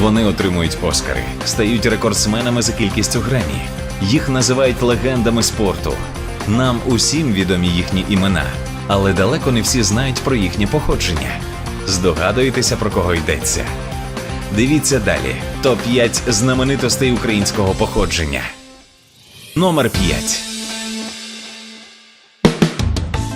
Вони отримують Оскари, стають рекордсменами за кількістю гремі. Їх називають легендами спорту. Нам усім відомі їхні імена, але далеко не всі знають про їхнє походження. Здогадуєтеся, про кого йдеться? Дивіться далі: топ 5 знаменитостей українського походження. Номер 5.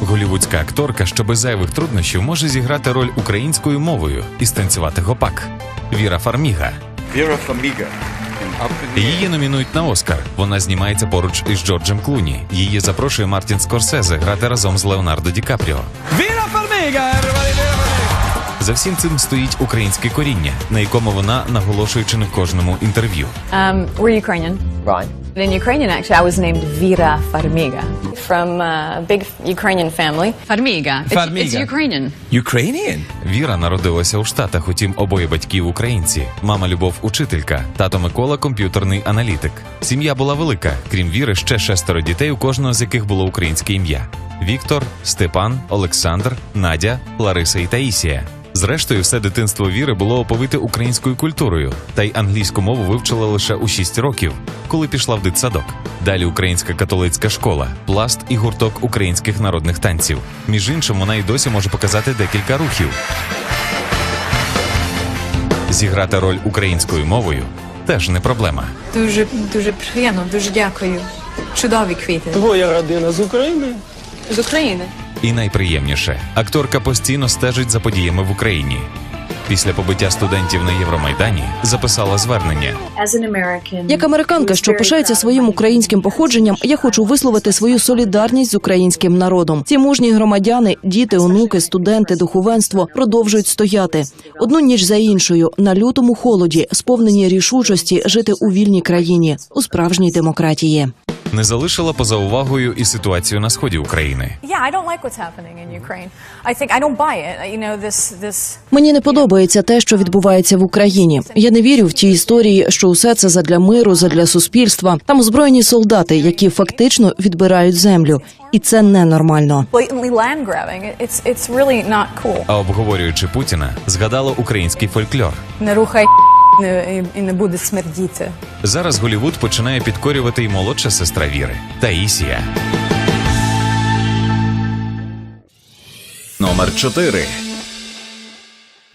Голівудська акторка, що без зайвих труднощів може зіграти роль українською мовою і станцювати гопак. Віра Фарміга. In the Її номінують на Оскар. Вона знімається поруч із Джорджем Клуні. Її запрошує Мартін Скорсезе грати разом з Леонардо Ді Капріо. Vira Farmiga. За всім цим стоїть українське коріння, на якому вона наголошує чи не в кожному інтерв'ю. Um, we're Ukrainian. Right. In Ukrainian, actually, I was named Vira Farmiga from uh, a big Ukrainian family. Farmiga. It's, Farmiga. it's Ukrainian. Ukrainian? Віра народилася у Штатах, утім обоє батьків українці. Мама Любов учителька, тато Микола комп'ютерний аналітик. Сім'я була велика. Крім віри, ще шестеро дітей, у кожного з яких було українське ім'я: Віктор, Степан, Олександр, Надя, Лариса і Таїсія. Зрештою, все дитинство віри було оповите українською культурою, та й англійську мову вивчила лише у 6 років, коли пішла в дитсадок. Далі українська католицька школа, пласт і гурток українських народних танців. Між іншим, вона й досі може показати декілька рухів. Зіграти роль українською мовою теж не проблема. Дуже дуже приємно, дуже дякую. Чудові квіти. Твоя родина з України? З України. І найприємніше, акторка постійно стежить за подіями в Україні. Після побиття студентів на Євромайдані записала звернення. Як американка, що пишається своїм українським походженням, я хочу висловити свою солідарність з українським народом. Ці мужні громадяни, діти, онуки, студенти, духовенство продовжують стояти одну ніч за іншою на лютому холоді, сповнені рішучості жити у вільній країні у справжній демократії. Не залишила поза увагою і ситуацію на сході України. Мені не подобається те, що відбувається в Україні. Я не вірю в ті історії, що усе це задля миру, задля суспільства. Там озброєні солдати, які фактично відбирають землю, і це ненормально. А обговорюючи Путіна, згадала український фольклор. Не рухай і, і не буде смердіти. Зараз Голівуд починає підкорювати й молодша сестра Віри Таїсія. Номер 4.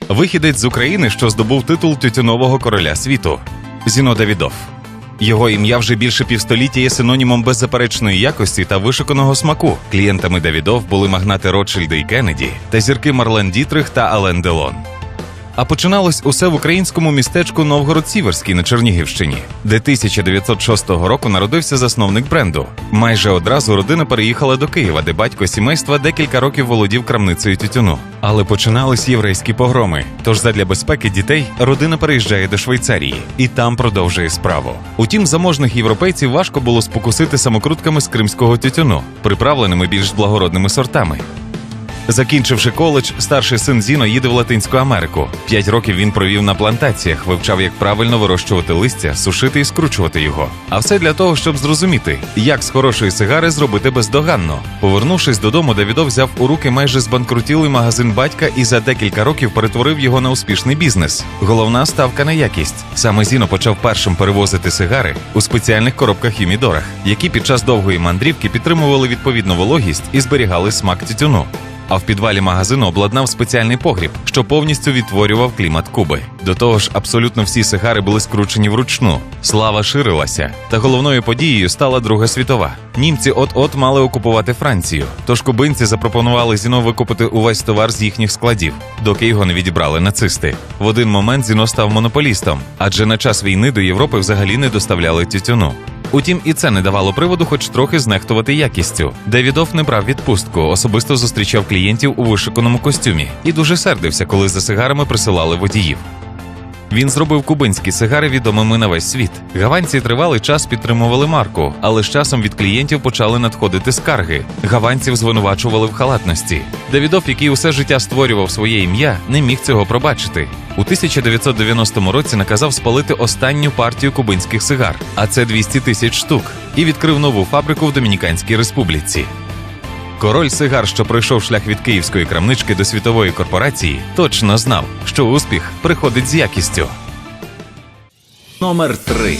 Вихідець з України, що здобув титул тютюнового короля світу Зіно Давідов. Його ім'я вже більше півстоліття є синонімом беззаперечної якості та вишуканого смаку. Клієнтами Давідов були магнати Ротшильда і Кеннеді та зірки Марлен Дітрих та Ален Делон. А починалось усе в українському містечку Новгород-Сіверський на Чернігівщині, де 1906 року народився засновник бренду. Майже одразу родина переїхала до Києва, де батько сімейства декілька років володів крамницею тютюну. Але починались єврейські погроми. Тож задля безпеки дітей родина переїжджає до Швейцарії і там продовжує справу. Утім, заможних європейців важко було спокусити самокрутками з кримського тютюну, приправленими більш благородними сортами. Закінчивши коледж, старший син Зіно їде в Латинську Америку. П'ять років він провів на плантаціях, вивчав, як правильно вирощувати листя, сушити і скручувати його. А все для того, щоб зрозуміти, як з хорошої сигари зробити бездоганно. Повернувшись додому, Давідов взяв у руки майже збанкрутілий магазин батька і за декілька років перетворив його на успішний бізнес. Головна ставка на якість. Саме Зіно почав першим перевозити сигари у спеціальних коробках і мідорах, які під час довгої мандрівки підтримували відповідну вологість і зберігали смак тютюну. А в підвалі магазину обладнав спеціальний погріб, що повністю відтворював клімат Куби. До того ж, абсолютно всі сигари були скручені вручну. Слава ширилася. Та головною подією стала Друга світова. Німці от-от мали окупувати Францію. Тож кубинці запропонували Зіно викупити увесь товар з їхніх складів, доки його не відібрали нацисти. В один момент Зіно став монополістом, адже на час війни до Європи взагалі не доставляли тютюну. Утім, і це не давало приводу, хоч трохи знехтувати якістю. Девідов не брав відпустку, особисто зустрічав клієнтів у вишиканому костюмі і дуже сердився, коли за сигарами присилали водіїв. Він зробив кубинські сигари відомими на весь світ. Гаванці тривалий час підтримували марку, але з часом від клієнтів почали надходити скарги. Гаванців звинувачували в халатності. Давідов, який усе життя створював своє ім'я, не міг цього пробачити. У 1990 році наказав спалити останню партію кубинських сигар, а це 200 тисяч штук, і відкрив нову фабрику в Домініканській республіці. Король сигар, що пройшов шлях від київської крамнички до світової корпорації, точно знав, що успіх приходить з якістю. Номер 3.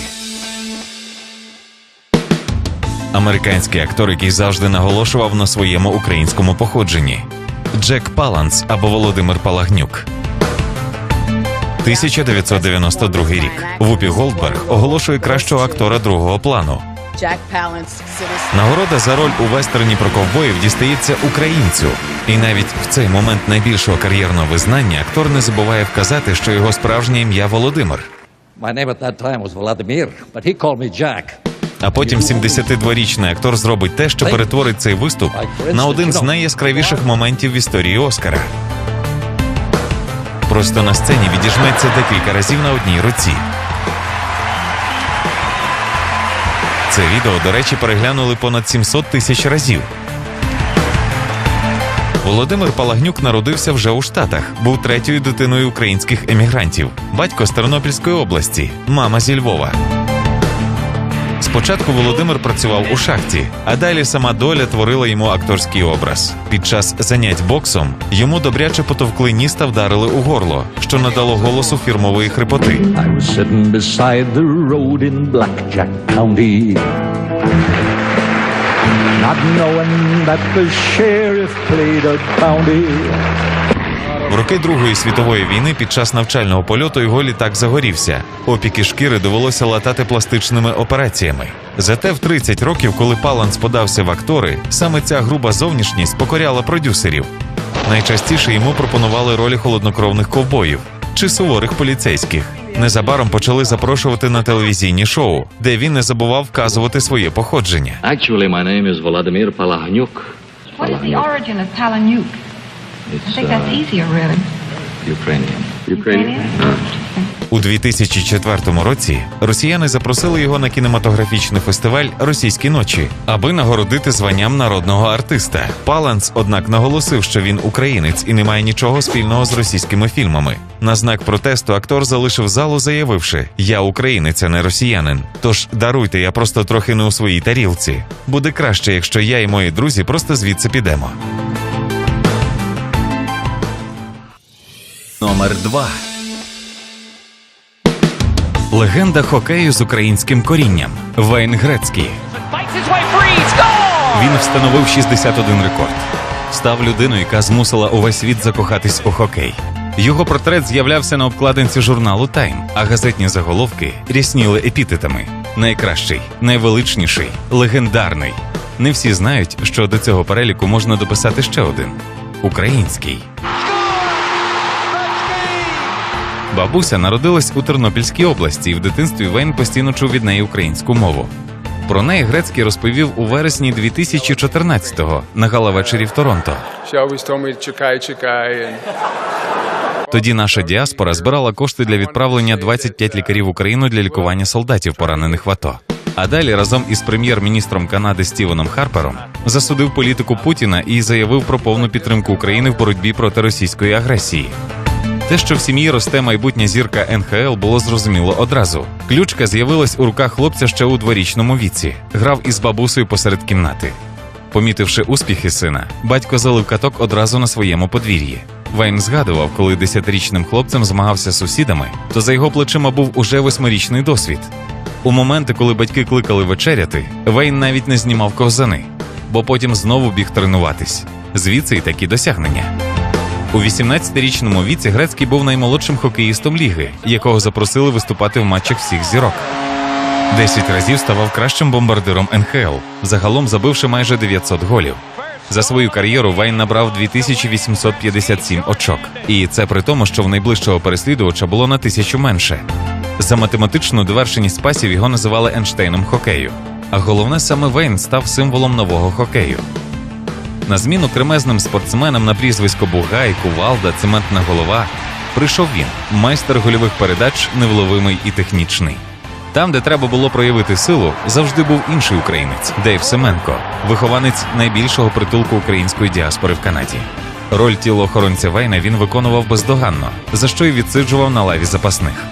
Американський актор, який завжди наголошував на своєму українському походженні. Джек Паланс або Володимир Палагнюк. 1992 рік. Вупі Голдберг оголошує кращого актора другого плану. Нагорода за роль у вестерні про ковбоїв дістається українцю. І навіть в цей момент найбільшого кар'єрного визнання актор не забуває вказати, що його справжнє ім'я Володимир. А потім 72-річний актор зробить те, що перетворить цей виступ на один з найяскравіших моментів в історії Оскара. Просто на сцені відіжметься декілька разів на одній руці. Це відео, до речі, переглянули понад 700 тисяч разів. Володимир Палагнюк народився вже у Штатах, був третьою дитиною українських емігрантів, батько з Тернопільської області, мама зі Львова. Спочатку Володимир працював у шахті, а далі сама доля творила йому акторський образ. Під час занять боксом йому добряче потовкли ніс та вдарили у горло, що надало голосу фірмової хрипоти. County. Not knowing that the sheriff played a bounty. В роки Другої світової війни під час навчального польоту його літак загорівся. Опіки шкіри довелося латати пластичними операціями. Зате в 30 років, коли Паланс подався в актори, саме ця груба зовнішність покоряла продюсерів. Найчастіше йому пропонували ролі холоднокровних ковбоїв чи суворих поліцейських. Незабаром почали запрошувати на телевізійні шоу, де він не забував вказувати своє походження. Actually, my name is Vladimir Palahniuk. What is the origin of Palahniuk? I It's think that's easier, really. Ukrainian. Ukrainian? У 2004 році росіяни запросили його на кінематографічний фестиваль Російські ночі, аби нагородити званням народного артиста. Паланс, однак, наголосив, що він українець і не має нічого спільного з російськими фільмами. На знак протесту актор залишив залу, заявивши: Я українець, а не росіянин. Тож даруйте, я просто трохи не у своїй тарілці. Буде краще, якщо я і мої друзі просто звідси підемо. Номер 2. Легенда хокею з українським корінням Вейн Грецький. Він встановив 61 рекорд. Став людиною, яка змусила увесь світ закохатись у хокей. Його портрет з'являвся на обкладинці журналу Тайм, а газетні заголовки рясніли епітетами: найкращий, найвеличніший, легендарний. Не всі знають, що до цього переліку можна дописати ще один український. Бабуся народилась у Тернопільській області, і в дитинстві Вейн постійно чув від неї українську мову. Про неї Грецький розповів у вересні 2014-го на гала-вечері в Торонто. Чекай, чекай. Тоді наша діаспора збирала кошти для відправлення 25 лікарів в Україну для лікування солдатів, поранених в АТО. А далі разом із прем'єр-міністром Канади Стівеном Харпером засудив політику Путіна і заявив про повну підтримку України в боротьбі проти російської агресії. Те, що в сім'ї росте майбутня зірка НХЛ, було зрозуміло одразу. Ключка з'явилась у руках хлопця ще у дворічному віці, грав із бабусею посеред кімнати. Помітивши успіхи сина, батько залив каток одразу на своєму подвір'ї. Вейн згадував, коли десятирічним хлопцем змагався з сусідами, то за його плечима був уже восьмирічний досвід. У моменти, коли батьки кликали вечеряти, Вейн навіть не знімав ковзани, бо потім знову біг тренуватись. Звідси й такі досягнення. У 18-річному віці Грецький був наймолодшим хокеїстом ліги, якого запросили виступати в матчах всіх зірок. Десять разів ставав кращим бомбардиром НХЛ, загалом забивши майже 900 голів. За свою кар'єру Вейн набрав 2857 очок. І це при тому, що в найближчого переслідувача було на тисячу менше. За математичну довершеність пасів його називали Енштейном хокею. А головне, саме Вейн став символом нового хокею. На зміну кремезним спортсменам на прізвисько Бугай, Кувалда, Цементна голова прийшов він, майстер гольових передач, невловимий і технічний. Там, де треба було проявити силу, завжди був інший українець Дейв Семенко, вихованець найбільшого притулку української діаспори в Канаді. Роль тілоохоронця Вейна він виконував бездоганно, за що й відсиджував на лаві запасних.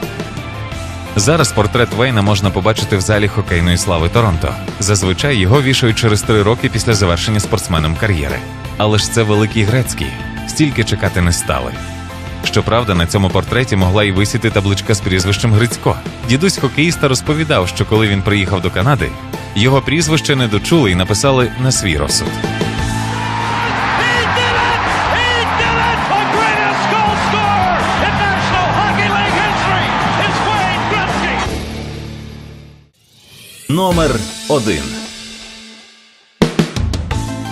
Зараз портрет Вейна можна побачити в залі хокейної слави Торонто. Зазвичай його вішають через три роки після завершення спортсменом кар'єри. Але ж це великий грецький, стільки чекати не стали. Щоправда, на цьому портреті могла й висіти табличка з прізвищем Грицько. Дідусь хокеїста розповідав, що коли він приїхав до Канади, його прізвище не дочули і написали на свій розсуд. Номер 1.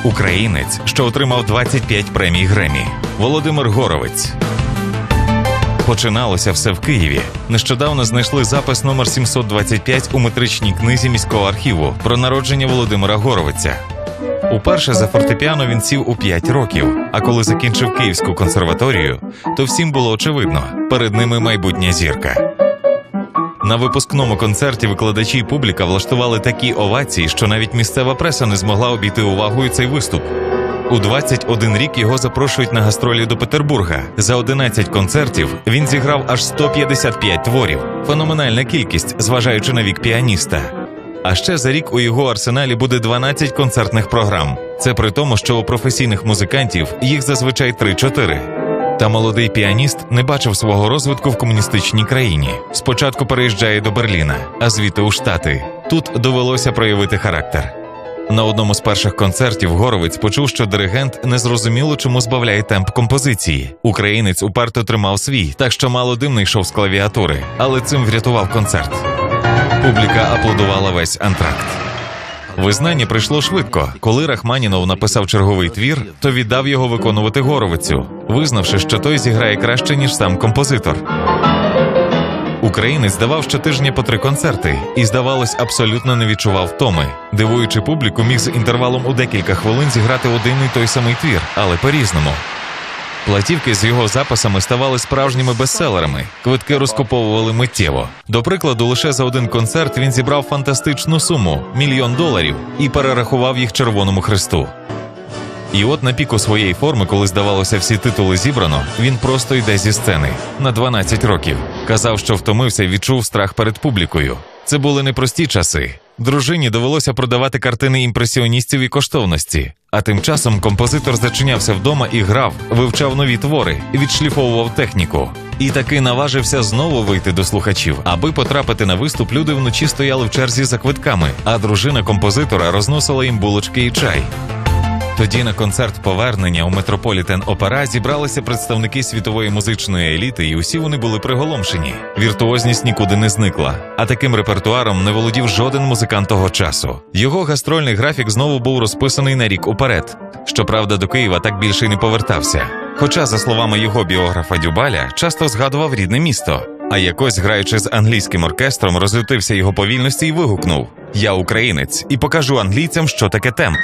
Українець, що отримав 25 премій Гремі. Володимир Горовець. Починалося все в Києві. Нещодавно знайшли запис номер 725 у метричній книзі міського архіву про народження Володимира Горовиця. Уперше за фортепіано він сів у 5 років. А коли закінчив Київську консерваторію, то всім було очевидно перед ними майбутня зірка. На випускному концерті викладачі і публіка влаштували такі овації, що навіть місцева преса не змогла обійти увагою цей виступ. У 21 рік його запрошують на гастролі до Петербурга. За 11 концертів він зіграв аж 155 творів. Феноменальна кількість, зважаючи на вік піаніста. А ще за рік у його арсеналі буде 12 концертних програм. Це при тому, що у професійних музикантів їх зазвичай 3-4. Та молодий піаніст не бачив свого розвитку в комуністичній країні. Спочатку переїжджає до Берліна, а звідти у Штати. Тут довелося проявити характер. На одному з перших концертів Горовець почув, що диригент незрозуміло чому збавляє темп композиції. Українець уперто тримав свій, так що мало дим не йшов з клавіатури, але цим врятував концерт. Публіка аплодувала весь антракт. Визнання прийшло швидко. Коли Рахманінов написав черговий твір, то віддав його виконувати горовицю, визнавши, що той зіграє краще, ніж сам композитор. Українець давав щотижня по три концерти і, здавалось, абсолютно не відчував втоми. Дивуючи публіку, міг з інтервалом у декілька хвилин зіграти один і той самий твір, але по-різному. Платівки з його записами ставали справжніми бестселерами. Квитки розкуповували миттєво. До прикладу, лише за один концерт він зібрав фантастичну суму мільйон доларів і перерахував їх Червоному Христу. І от на піку своєї форми, коли здавалося, всі титули зібрано, він просто йде зі сцени на 12 років. Казав, що втомився і відчув страх перед публікою. Це були непрості часи. Дружині довелося продавати картини імпресіоністів і коштовності. А тим часом композитор зачинявся вдома і грав, вивчав нові твори, відшліфовував техніку. І таки наважився знову вийти до слухачів. Аби потрапити на виступ, люди вночі стояли в черзі за квитками, а дружина композитора розносила їм булочки і чай. Тоді на концерт повернення у Метрополітен Опера зібралися представники світової музичної еліти, і усі вони були приголомшені. Віртуозність нікуди не зникла, а таким репертуаром не володів жоден музикант того часу. Його гастрольний графік знову був розписаний на рік уперед. Щоправда, до Києва так більше й не повертався. Хоча, за словами його біографа Дюбаля, часто згадував рідне місто. А якось, граючи з англійським оркестром, розлютився його повільності і вигукнув: Я українець і покажу англійцям, що таке темп.